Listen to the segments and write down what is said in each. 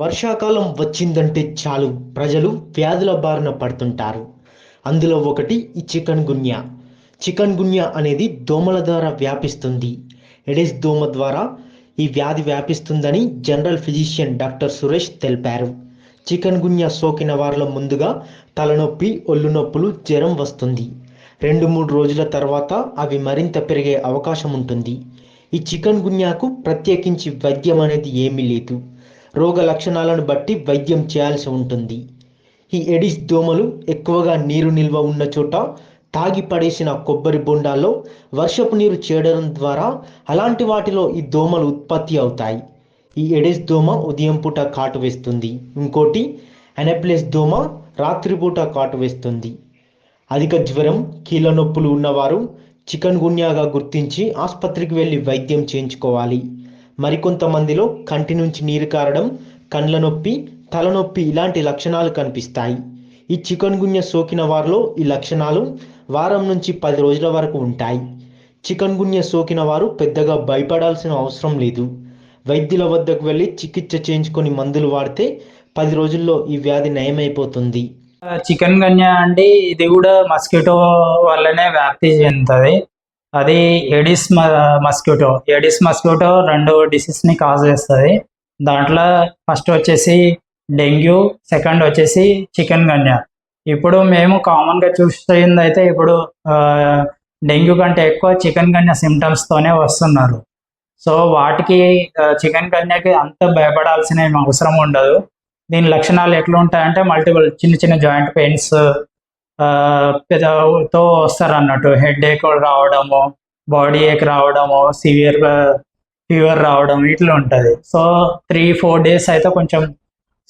వర్షాకాలం వచ్చిందంటే చాలు. ప్రజలు వ్యాధుల బారిన పడుతుంటారు. అందులో ఒకటి ఈ చికెన్ గున్యా. చికెన్ గున్యా అనేది దోమల ద్వారా వ్యాపిస్తుంది. ఎడెస్ దోమ ద్వారా ఈ వ్యాధి వ్యాపిస్తుందని జనరల్ ఫిజిషియన్ డాక్టర్ సురేష్ తెలిపారు. చికెన్ గున్యా సోకిన వారిలో ముందుగా తలనొప్పి ఒళ్ళు నొప్పులు జ్వరం వస్తుంది. రెండు మూడు రోజుల తర్వాత అవి మరింత పెరిగే అవకాశం ఉంటుంది. ఈ చికెన్ గున్యాకు ప్రత్యేకించి వైద్యం అనేది ఏమీ లేదు. రోగ లక్షణాలను బట్టి వైద్యం చేయాల్సి ఉంటుంది. ఈ ఎడిస్ దోమలు ఎక్కువగా నీరు నిల్వ ఉన్న చోట తాగి పడేసిన కొబ్బరి బొండాల్లో వర్షపు నీరు చేడడం ద్వారా అలాంటి వాటిలో ఈ దోమలు ఉత్పత్తి అవుతాయి. ఈ ఎడిస్ దోమ ఉదయం పూట కాటు వేస్తుంది. ఇంకోటి అనెప్లెస్ దోమ రాత్రిపూట కాటు వేస్తుంది. అధిక జ్వరం కీళ్ళ నొప్పులు ఉన్నవారు చికన్ గున్యాగా గుర్తించి ఆసుపత్రికి వెళ్ళి వైద్యం చేయించుకోవాలి. మరికొంతమందిలో కంటి నుంచి నీరు కారడం కండ్ల నొప్పి తలనొప్పి ఇలాంటి లక్షణాలు కనిపిస్తాయి. ఈ చికెన్ గున్య సోకిన వారిలో ఈ లక్షణాలు వారం నుంచి పది రోజుల వరకు ఉంటాయి. చికెన్ గున్య సోకిన వారు పెద్దగా భయపడాల్సిన అవసరం లేదు. వైద్యుల వద్దకు వెళ్ళి చికిత్స చేయించుకొని మందులు వాడితే పది రోజుల్లో ఈ వ్యాధి నయమైపోతుంది. చికెన్ గన్య అంటే ఇది కూడా మస్కిటో వల్లనే వ్యాప్తి చెందుతుంది. అది ఎడిస్ మస్క్యూటో. ఎడిస్ మస్క్యూటో రెండు డిసీజ్ని కాజ్ చేస్తుంది. దాంట్లో ఫస్ట్ వచ్చేసి డెంగ్యూ సెకండ్ వచ్చేసి చికెన్ గన్యా. ఇప్పుడు మేము కామన్గా చూసింది అయితే ఇప్పుడు ఆ, డెంగ్యూ కంటే ఎక్కువ చికెన్ గన్యా సిమ్టమ్స్తోనే వస్తున్నారు. సో వాటికి చికెన్ గన్యాకి అంత భయపడాల్సిన అవసరం ఉండదు. దీని లక్షణాలు ఎట్లా ఉంటాయంటే మల్టిపుల్ చిన్న చిన్న జాయింట్ పెయిన్స్ పెదతో వస్తారు అన్నట్టు. హెడ్ ఏక్ రావడము బాడీ ఏక్ రావడము సివియర్ ఫీవర్ రావడం ఇట్లా ఉంటుంది. సో త్రీ ఫోర్ డేస్ అయితే కొంచెం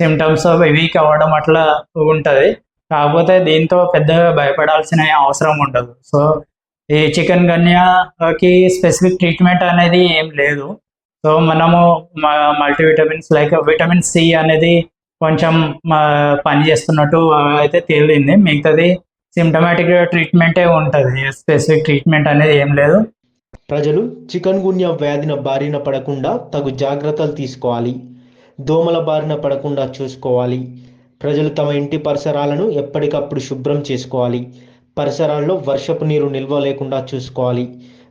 సిమ్టమ్స్ వీక్ అవ్వడం అట్లా ఉంటుంది. కాకపోతే దీంతో పెద్దగా భయపడాల్సిన అవసరం ఉండదు. సో ఈ చికెన్ గన్యాకి స్పెసిఫిక్ ట్రీట్మెంట్ అనేది ఏం లేదు. సో మనము మల్టీవిటమిన్స్ లైక్ విటమిన్ సి అనేది కొంచెం పని చేస్తున్నట్టు అయితే తేలింది. మిగతాది సిమ్టమాటిక్ ట్రీట్మెంటే ఉంటుంది. స్పెసిఫిక్ ట్రీట్మెంట్ అనేది ఏం లేదు. ప్రజలు చికన్ గున్యా వ్యాధిన బారిన పడకుండా తగు జాగ్రత్తలు తీసుకోవాలి. దోమల బారిన పడకుండా చూసుకోవాలి. ప్రజలు తమ ఇంటి పరిసరాలను ఎప్పటికప్పుడు శుభ్రం చేసుకోవాలి. పరిసరాల్లో వర్షపు నీరు నిల్వ లేకుండా చూసుకోవాలి.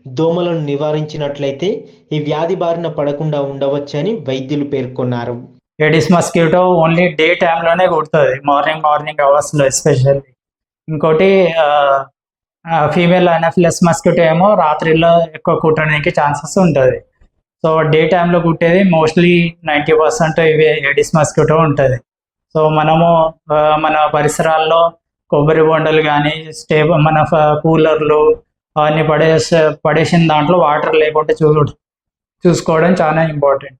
దోమలను నివారించినట్లయితే ఈ వ్యాధి బారిన పడకుండా ఉండవచ్చని వైద్యులు పేర్కొన్నారు. ఎడిస్ మస్కిటో ఓన్లీ డే టైంలోనే కుడుతుంది. మార్నింగ్ మార్నింగ్ అవర్స్లో ఎస్పెషల్లీ ఇంకోటి ఫీమేల్ అనఫిలస్ మస్కిటో ఏమో రాత్రిలో ఎక్కువ కుట్టడానికి ఛాన్సెస్ ఉంటుంది. సో డే టైంలో కుట్టేది మోస్ట్లీ నైంటీ పర్సెంట్ ఇవి ఎడిస్ మస్కిటో ఉంటుంది. సో మనము మన పరిసరాల్లో కొబ్బరి బొండలు కానీ స్టే మన కూలర్లు అవన్నీ పడేసి పడేసిన దాంట్లో వాటర్ లేకుండా చూ చూసుకోవడం చాలా ఇంపార్టెంట్